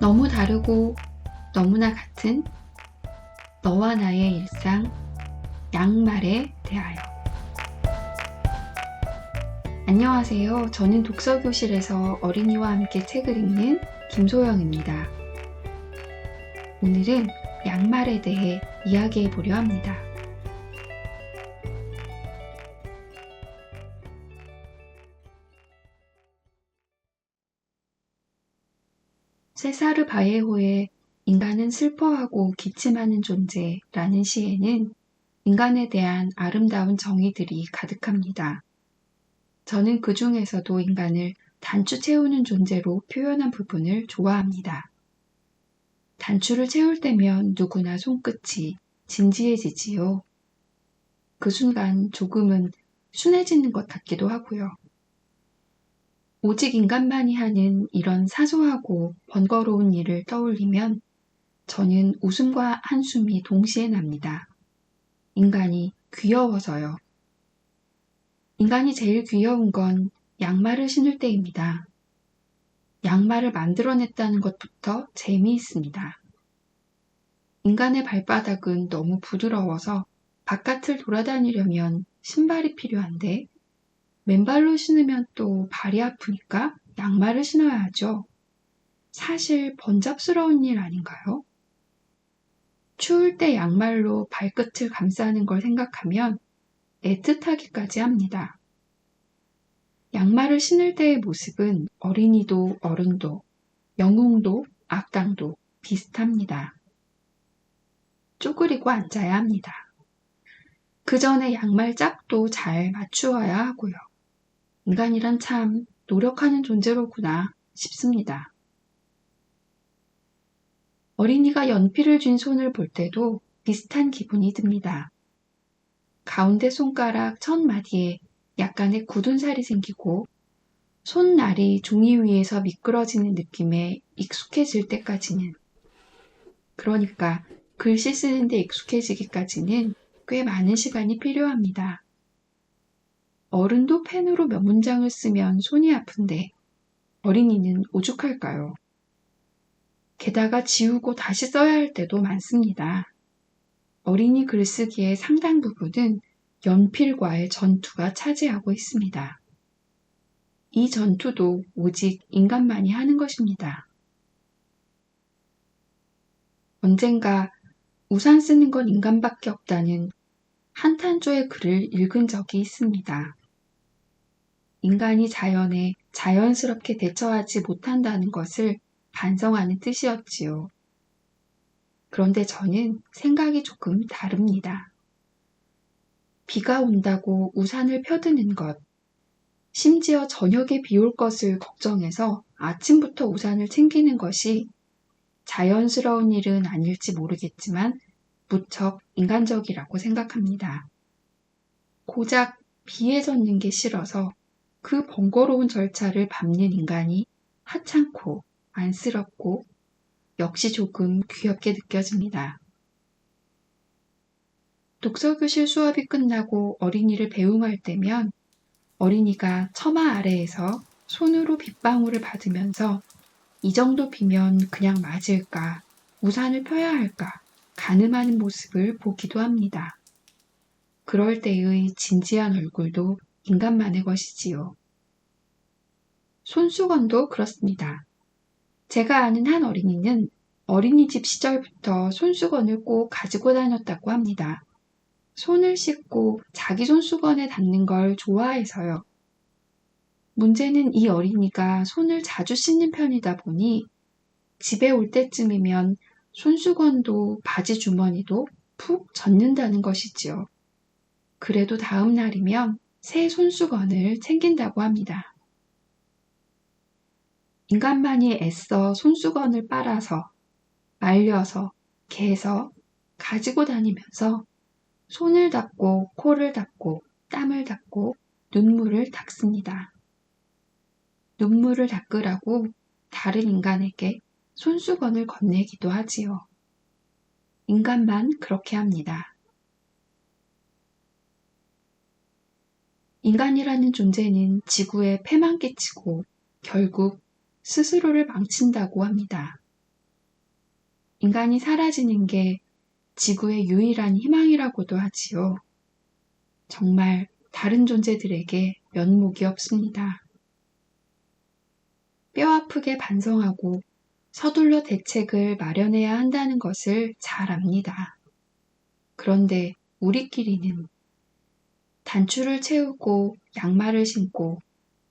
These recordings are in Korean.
너무 다르고 너무나 같은 너와 나의 일상 양말에 대하여 안녕하세요. 저는 독서교실에서 어린이와 함께 책을 읽는 김소영입니다. 오늘은 양말에 대해 이야기해 보려 합니다. 사르 바예호의 인간은 슬퍼하고 기침하는 존재라는 시에는 인간에 대한 아름다운 정의들이 가득합니다. 저는 그 중에서도 인간을 단추 채우는 존재로 표현한 부분을 좋아합니다. 단추를 채울 때면 누구나 손끝이 진지해지지요. 그 순간 조금은 순해지는 것 같기도 하고요. 오직 인간만이 하는 이런 사소하고 번거로운 일을 떠올리면 저는 웃음과 한숨이 동시에 납니다. 인간이 귀여워서요. 인간이 제일 귀여운 건 양말을 신을 때입니다. 양말을 만들어냈다는 것부터 재미있습니다. 인간의 발바닥은 너무 부드러워서 바깥을 돌아다니려면 신발이 필요한데 맨발로 신으면 또 발이 아프니까 양말을 신어야 하죠. 사실 번잡스러운 일 아닌가요? 추울 때 양말로 발끝을 감싸는 걸 생각하면 애틋하기까지 합니다. 양말을 신을 때의 모습은 어린이도 어른도 영웅도 악당도 비슷합니다. 쪼그리고 앉아야 합니다. 그 전에 양말 짝도 잘 맞추어야 하고요. 인간이란 참 노력하는 존재로구나 싶습니다. 어린이가 연필을 쥔 손을 볼 때도 비슷한 기분이 듭니다. 가운데 손가락 첫 마디에 약간의 굳은 살이 생기고 손날이 종이 위에서 미끄러지는 느낌에 익숙해질 때까지는 그러니까 글씨 쓰는데 익숙해지기까지는 꽤 많은 시간이 필요합니다. 어른도 펜으로 몇 문장을 쓰면 손이 아픈데 어린이는 오죽할까요? 게다가 지우고 다시 써야 할 때도 많습니다. 어린이 글쓰기의 상당 부분은 연필과의 전투가 차지하고 있습니다. 이 전투도 오직 인간만이 하는 것입니다. 언젠가 우산 쓰는 건 인간밖에 없다는 한탄조의 글을 읽은 적이 있습니다. 인간이 자연에 자연스럽게 대처하지 못한다는 것을 반성하는 뜻이었지요. 그런데 저는 생각이 조금 다릅니다. 비가 온다고 우산을 펴드는 것, 심지어 저녁에 비 올 것을 걱정해서 아침부터 우산을 챙기는 것이 자연스러운 일은 아닐지 모르겠지만 무척 인간적이라고 생각합니다. 고작 비에 젖는 게 싫어서 그 번거로운 절차를 밟는 인간이 하찮고 안쓰럽고 역시 조금 귀엽게 느껴집니다. 독서교실 수업이 끝나고 어린이를 배웅할 때면 어린이가 처마 아래에서 손으로 빗방울을 받으면서 이 정도 비면 그냥 맞을까, 우산을 펴야 할까, 가늠하는 모습을 보기도 합니다. 그럴 때의 진지한 얼굴도 인간만의 것이지요. 손수건도 그렇습니다. 제가 아는 한 어린이는 어린이집 시절부터 손수건을 꼭 가지고 다녔다고 합니다. 손을 씻고 자기 손수건에 닿는 걸 좋아해서요. 문제는 이 어린이가 손을 자주 씻는 편이다 보니 집에 올 때쯤이면 손수건도 바지 주머니도 푹 젖는다는 것이지요. 그래도 다음 날이면 새 손수건을 챙긴다고 합니다. 인간만이 애써 손수건을 빨아서, 말려서, 개서, 가지고 다니면서 손을 닦고, 코를 닦고, 땀을 닦고, 눈물을 닦습니다. 눈물을 닦으라고 다른 인간에게 손수건을 건네기도 하지요. 인간만 그렇게 합니다. 인간이라는 존재는 지구에 폐만 끼치고 결국 스스로를 망친다고 합니다. 인간이 사라지는 게 지구의 유일한 희망이라고도 하지요. 정말 다른 존재들에게 면목이 없습니다. 뼈 아프게 반성하고 서둘러 대책을 마련해야 한다는 것을 잘 압니다. 그런데 우리끼리는 단추를 채우고 양말을 신고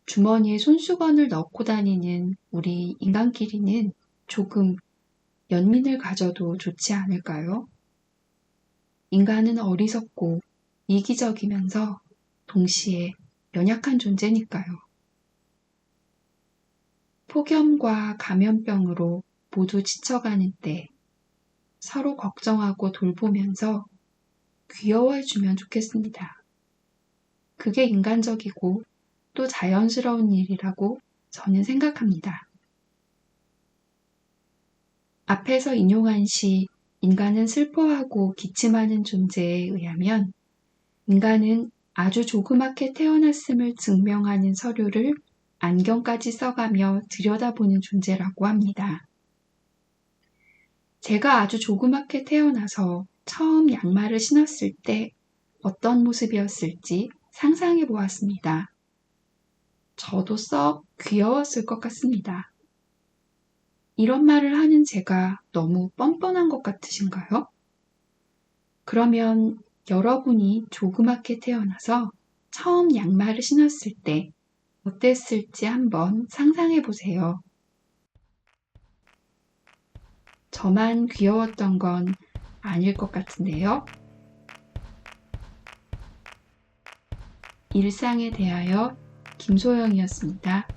주머니에 손수건을 넣고 다니는 우리 인간끼리는 조금 연민을 가져도 좋지 않을까요? 인간은 어리석고 이기적이면서 동시에 연약한 존재니까요. 폭염과 감염병으로 모두 지쳐가는 때 서로 걱정하고 돌보면서 귀여워해 주면 좋겠습니다. 그게 인간적이고 또 자연스러운 일이라고 저는 생각합니다. 앞에서 인용한 시 인간은 슬퍼하고 기침하는 존재에 의하면 인간은 아주 조그맣게 태어났음을 증명하는 서류를 안경까지 써가며 들여다보는 존재라고 합니다. 제가 아주 조그맣게 태어나서 처음 양말을 신었을 때 어떤 모습이었을지 상상해 보았습니다. 저도 썩 귀여웠을 것 같습니다. 이런 말을 하는 제가 너무 뻔뻔한 것 같으신가요? 그러면 여러분이 조그맣게 태어나서 처음 양말을 신었을 때 어땠을지 한번 상상해 보세요. 저만 귀여웠던 건 아닐 것 같은데요. 일상에 대하여 김소영이었습니다.